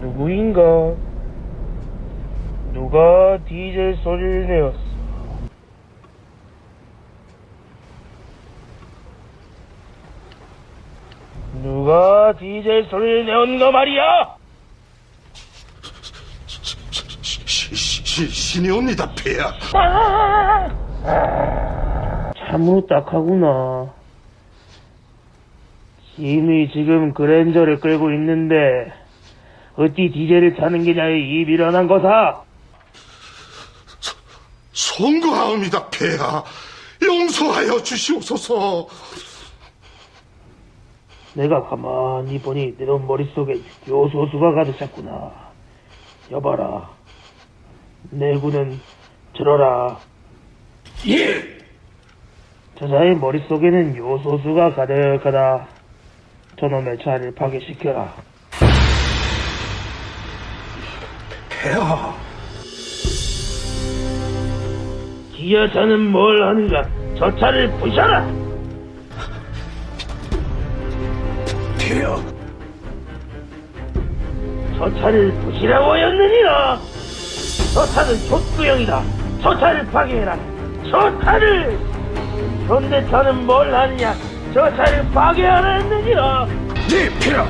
누구인가? 누가 디젤 소리를 내었어? 누가 디젤 소리를 내었는가 말이야? 시, 시, 신이 옵니다, 폐하. 참으로 딱하구나. 시인이 지금 그랜저를 끌고 있는데 어찌 디젤을 타는 게냐에 이 미련한 거사? 송구하옵니다, 폐하. 용서하여 주시옵소서. 내가 가만히 보니 내놈 머릿속에 요소수가 가득 찼구나. 여봐라. 내구는 들어라. 예! 저자의 머릿속에는 요소수가 가득하다. 저놈의 차를 파괴시켜라. 폐하. 기아차는 뭘 하는가? 저 차를 부셔라! 폐하. 저 차를 부시라고 하였느니라! 저 차는 족구형이다! 저 차를 파괴해라! 저 차를! 현대차는 뭘 하느냐? 저 차를 파괴하라 했느니라! 네, 폐하.